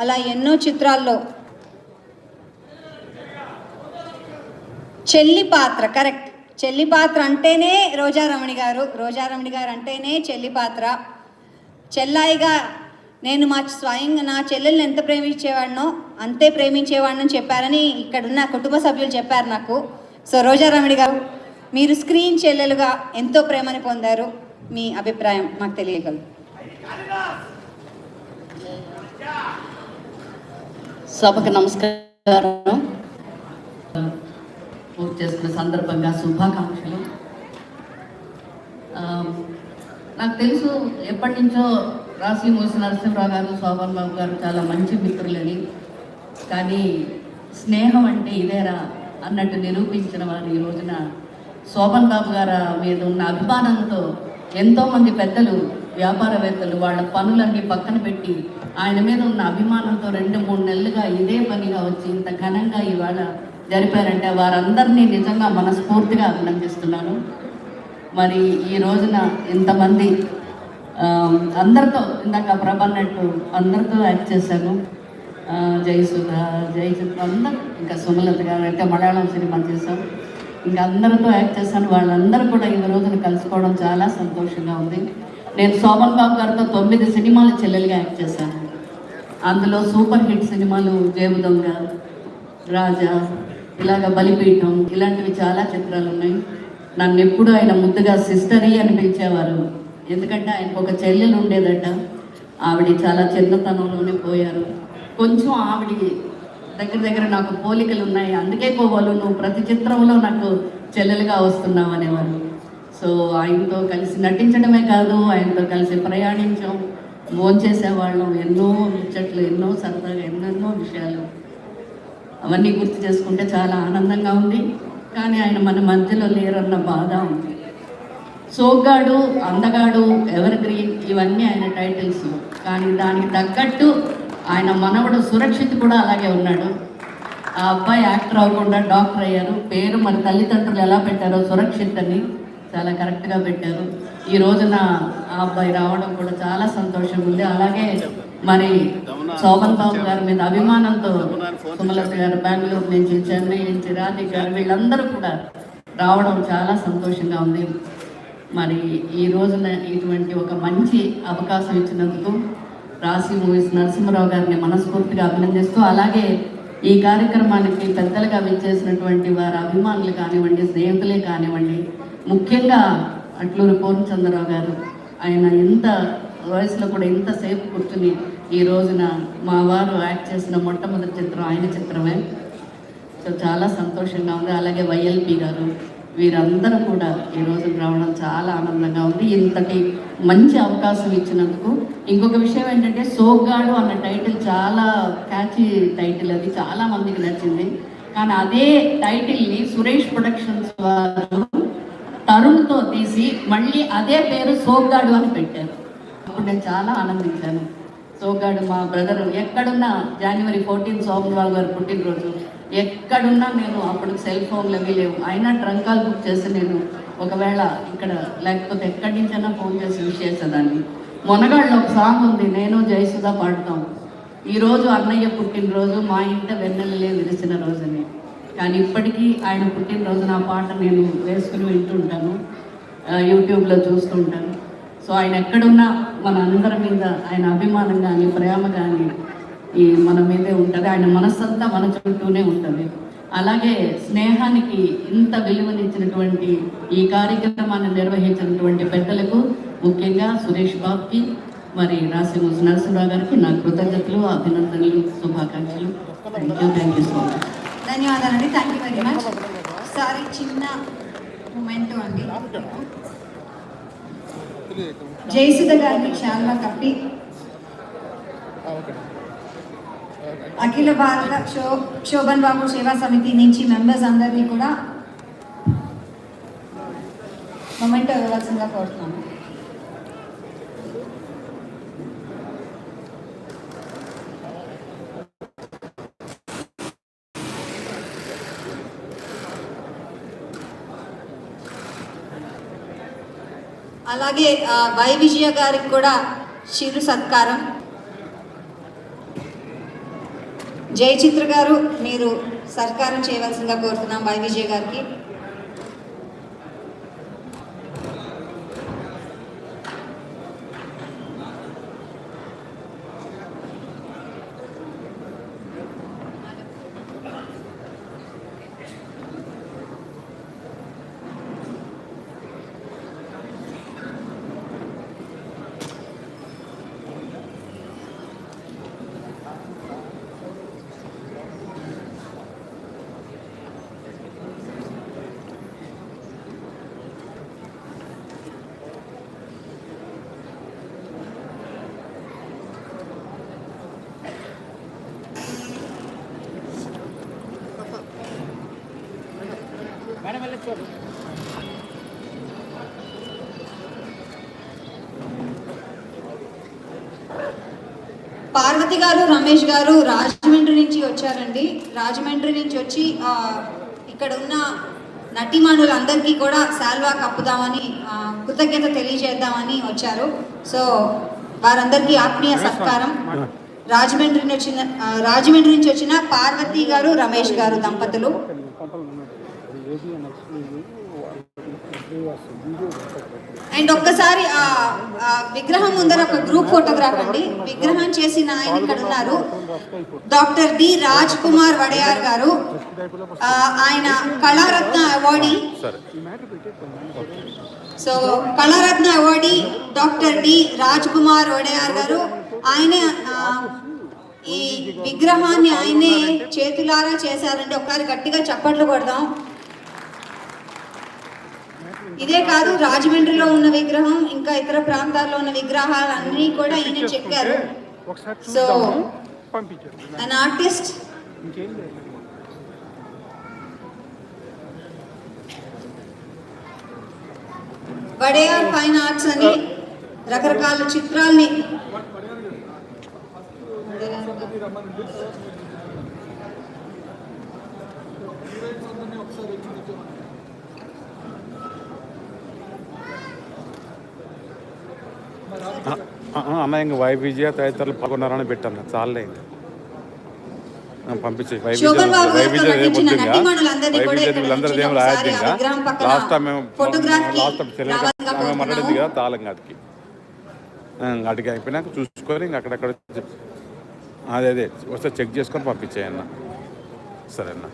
అలా ఎన్నో చిత్రాల్లో. చెల్లి పాత్ర కరెక్ట్. చెల్లి పాత్ర అంటేనే రోజారమణి గారు రోజారమణి గారు అంటేనే చెల్లి పాత్ర. చెల్లాయిగా నేను మా స్వయంగా నా చెల్లెల్ని ఎంత ప్రేమించేవాడినో అంతే ప్రేమించేవాడిని చెప్పారని ఇక్కడున్న కుటుంబ సభ్యులు చెప్పారు నాకు. సో రోజారమణి గారు మీరు స్క్రీన్ చెల్లెలుగా ఎంతో ప్రేమని పొందారు. మీ అభిప్రాయం మాకు తెలియగలరు. సభకు నమస్కారం. పూర్తి చేసుకున్న సందర్భంగా శుభాకాంక్షలు. నాకు తెలుసు ఎప్పటి నుంచో రాసి మూసి నరసింహరావు గారు శోభన్ బాబు గారు చాలా మంచి మిత్రులని. కానీ స్నేహం అంటే ఇదేరా అన్నట్టు నిరూపించిన వారు ఈ రోజున శోభన్ బాబు గారి మీద ఉన్న అభిమానంతో ఎంతోమంది పెద్దలు వ్యాపారవేత్తలు వాళ్ళ పనులన్నీ పక్కన పెట్టి ఆయన మీద ఉన్న అభిమానంతో రెండు మూడు నెలలుగా ఇదే పనిగా వచ్చి ఇంత ఘనంగా ఇవాళ జరిపారంటే వారందరినీ నిజంగా మనస్ఫూర్తిగా అభినందిస్తున్నాను. మరి ఈ రోజున ఇంతమంది అందరితో ఇందాక ప్రభన్నట్టు అందరితో యాక్ట్ చేశాను. జయసుధ జయచిత్ర అందరూ ఇంకా సుమలత గారు అయితే మలయాళం సినిమా చేశాం ఇంకా అందరితో యాక్ట్ చేశాను. వాళ్ళందరూ కూడా ఈ రోజున కలుసుకోవడం చాలా సంతోషంగా ఉంది. నేను సోమన్ బాబు గారితో తొమ్మిది సినిమాలు చెల్లెలుగా యాక్ట్ చేశాను. అందులో సూపర్ హిట్ సినిమాలు జేబు దొంగ రాజా ఇలాగ బలిపీఠం ఇలాంటివి చాలా చిత్రాలు ఉన్నాయి. నన్ను ఎప్పుడు ఆయన ముద్దుగా సిస్టరీ అని పిలిచేవారు ఎందుకంటే ఆయనకు ఒక చెల్లెలు ఉండేదట. ఆవిడ చాలా చిన్నతనంలోనే పోయారు. కొంచెం ఆవిడ దగ్గర దగ్గర నాకు పోలికలు ఉన్నాయి. అందుకే పోవాలు నువ్వు ప్రతి చిత్రంలో నాకు చెల్లెలుగా వస్తున్నావు అనేవారు. సో ఆయనతో కలిసి నటించడమే కాదు ఆయనతో కలిసి ప్రయాణించాం. భోంచేసేవాళ్ళం. ఎన్నో ముచ్చట్లు ఎన్నో సరదాగా ఎన్నెన్నో విషయాలు. అవన్నీ గుర్తు చేసుకుంటే చాలా ఆనందంగా ఉంది. కానీ ఆయన మన మధ్యలో లేరన్న బాధ ఉంది. సోగ్గాడు అందగాడు ఎవర్ గ్రీన్ ఇవన్నీ ఆయన టైటిల్స్. కానీ దానికి తగ్గట్టు ఆయన మనవడు సురక్షిత్ కూడా అలాగే ఉన్నాడు. ఆ అబ్బాయి యాక్టర్ అవ్వకుండా డాక్టర్ అయ్యారు. పేరు మన తల్లిదండ్రులు ఎలా పెట్టారో సురక్షిత్ అని చాలా కరెక్ట్గా పెట్టారు. ఈ రోజున ఆ అబ్బాయి రావడం కూడా చాలా సంతోషంగా ఉంది. అలాగే మరి శోభన్ బాబు గారి మీద అభిమానంతో సుమలత గారు బెంగళూరు నుంచి చెన్నై నుంచి రాధిక గారు వీళ్ళందరూ కూడా రావడం చాలా సంతోషంగా ఉంది. మరి ఈ రోజున ఇటువంటి ఒక మంచి అవకాశం ఇచ్చినందుకు రాశి మూవీస్ నరసింహరావు గారిని మనస్ఫూర్తిగా అభినందిస్తూ అలాగే ఈ కార్యక్రమానికి పెద్దలుగా విచ్చేసినటువంటి వారి అభిమానులు కానివ్వండి స్నేహితులే కానివ్వండి ముఖ్యంగా అట్లూరి పూర్ణచంద్రరావు గారు ఆయన ఎంత వయసులో కూడా ఇంతసేపు కూర్చుని ఈ రోజున మా వారు యాక్ట్ చేసిన మొట్టమొదటి చిత్రం ఆయన చిత్రమే. సో చాలా సంతోషంగా ఉంది. అలాగే వైఎల్పి గారు వీరందరూ కూడా ఈ రోజు రావడం చాలా ఆనందంగా ఉంది. ఇంతటి మంచి అవకాశం ఇచ్చినందుకు. ఇంకొక విషయం ఏంటంటే సోగ్గాడు అన్న టైటిల్ చాలా క్యాచీ టైటిల్ అది. చాలా మందికి నచ్చింది. కానీ అదే టైటిల్ని సురేష్ ప్రొడక్షన్స్ వారు తరుణ్తో తీసి మళ్ళీ అదే పేరు సోగ్గాడు అని పెట్టారు. అప్పుడు నేను చాలా ఆనందించాను. సోగ్గాడు మా బ్రదర్ ఎక్కడున్నా జనవరి ఫోర్టీన్ సోమవారం గారు పుట్టినరోజు ఎక్కడున్నా నేను అప్పుడు సెల్ ఫోన్లు అవి లేవు. అయినా ట్రంకాల్ బుక్ చేసి నేను ఒకవేళ ఇక్కడ లేకపోతే ఎక్కడి నుంచైనా ఫోన్ చేసి విష్ చేసేదాన్ని. మొనగాళ్ళు ఒక సాంగ్ ఉంది నేను జయసుధ పాడతాం ఈరోజు అన్నయ్య పుట్టినరోజు మా ఇంట వెన్నెలలే విరిసిన రోజుని. కానీ ఇప్పటికీ ఆయన పుట్టినరోజు నా పాట నేను వేసుకుని వింటుంటాను. యూట్యూబ్లో చూస్తుంటాను. సో ఆయన ఎక్కడున్నా మన అందరి మీద ఆయన అభిమానం కానీ ప్రేమ కానీ ఈ మన మీదే ఉంటుంది. ఆయన మనస్సంతా మన చుట్టూనే ఉంటుంది. అలాగే స్నేహానికి ఇంత విలువనిచ్చినటువంటి ఈ కార్యక్రమాన్ని నిర్వహించినటువంటి పెద్దలకు ముఖ్యంగా సురేష్ బాబుకి మరి రాసిమూసి నరసింహరావు గారికి నా కృతజ్ఞతలు అభినందనలు శుభాకాంక్షలు. Thank you thank you so much ధన్యవాదాలండి. Thank you very much sorry చిన్న మూమెంట్ అండి. జయసుధ గారిని చాలా కప్పి. అఖిల భారత శో శోభన్ బాబు సేవా సమితి నుంచి మెంబర్స్ అందరినీ కూడా మొమెంటో ఇవ్వాల్సిందిగా కోరుతున్నాను. అలాగే వై విజయ గారికి కూడా చిరు సత్కారం. జయచిత్ర గారు మీరు సత్కారం చేయవలసిందిగా కోరుతున్నాం వై విజయ గారికి. పార్వతి గారు రమేష్ గారు రాజమండ్రి నుంచి వచ్చారండి. రాజమండ్రి నుంచి వచ్చి ఇక్కడ ఉన్న నటిమానులందరికీ కూడా శాల్వా కప్పుదామని కృతజ్ఞత తెలియజేద్దామని వచ్చారు. సో వారందరికీ ఆత్మీయ సత్కారం. రాజమండ్రి నుంచి వచ్చిన రాజమండ్రి నుంచి వచ్చిన పార్వతి గారు రమేష్ గారు దంపతులు. అండ్ ఒక్కసారి ఆ విగ్రహం ముందర ఒక గ్రూప్ ఫోటోగ్రాఫ్ అండి. విగ్రహం చేసిన ఆయన ఇక్కడ ఉన్నారు. Doctor D Raj Kumar Wadiyar garu. ఆయన Kalaratna awardee. So Kalaratna awardee doctor D Raj Kumar Wadiyar garu. ఆయనే ఈ విగ్రహాన్ని ఆయనే చేతులారా చేశారండి. ఒకసారి గట్టిగా చప్పట్లు కొడదాం. ఇదే కాదు రాజమండ్రిలో ఉన్న విగ్రహం ఇంకా ఇతర ప్రాంతాల్లో ఉన్న విగ్రహాలన్నీ కూడా ఈయన ఒకసారి so an artist Wadiyar fine arts అని రకరకాల చిత్రాల్ని ఆ, అన్న ఇంక వై విజయ తదితరులు పాల్గొన్నారని పెట్టాను చాలే ఇంకా. పంపించే. వై విజయ వై విజయ ఇంకా. ఏం రాయద్దు లాస్ట్ టైం మేము లాస్ట్ టైం మాట్లాడింది. కదా తాళం అడిగి అయిపోయినాక చూసుకొని ఇంక అక్కడక్కడ అదే అదే. వస్తే చెక్ చేసుకొని పంపించేయన్న. సరే అన్న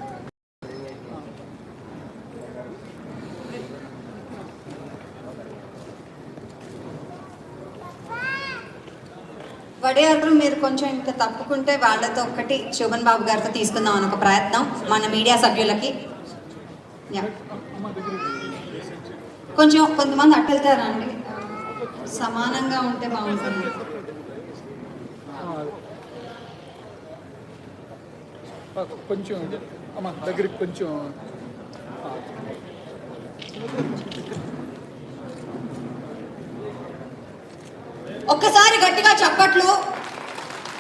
వడేఆర్ మీరు కొంచెం ఇంకా తప్పుకుంటే వాళ్ళతో ఒకటి శోభన్ బాబు గారితో తీసుకుందాం అని ఒక ప్రయత్నం మన మీడియా సభ్యులకి. కొంచెం కొంతమంది అట్టెళ్తారండి అండి సమానంగా ఉంటే బాగుంటుంది. కొంచెం అమ్మ దగ్గరికి కొంచెం ఒక్కసారి గట్టిగా చప్పట్లు.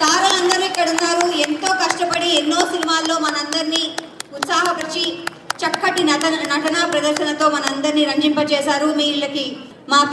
తారలందరూ ఇక్కడ ఉన్నారు ఎంతో కష్టపడి ఎన్నో సినిమాల్లో మనందరినీ ఉత్సాహపరిచి చక్కటి నటన నటనా ప్రదర్శనతో మనందరినీ రంజింపజేశారు. వీళ్ళకి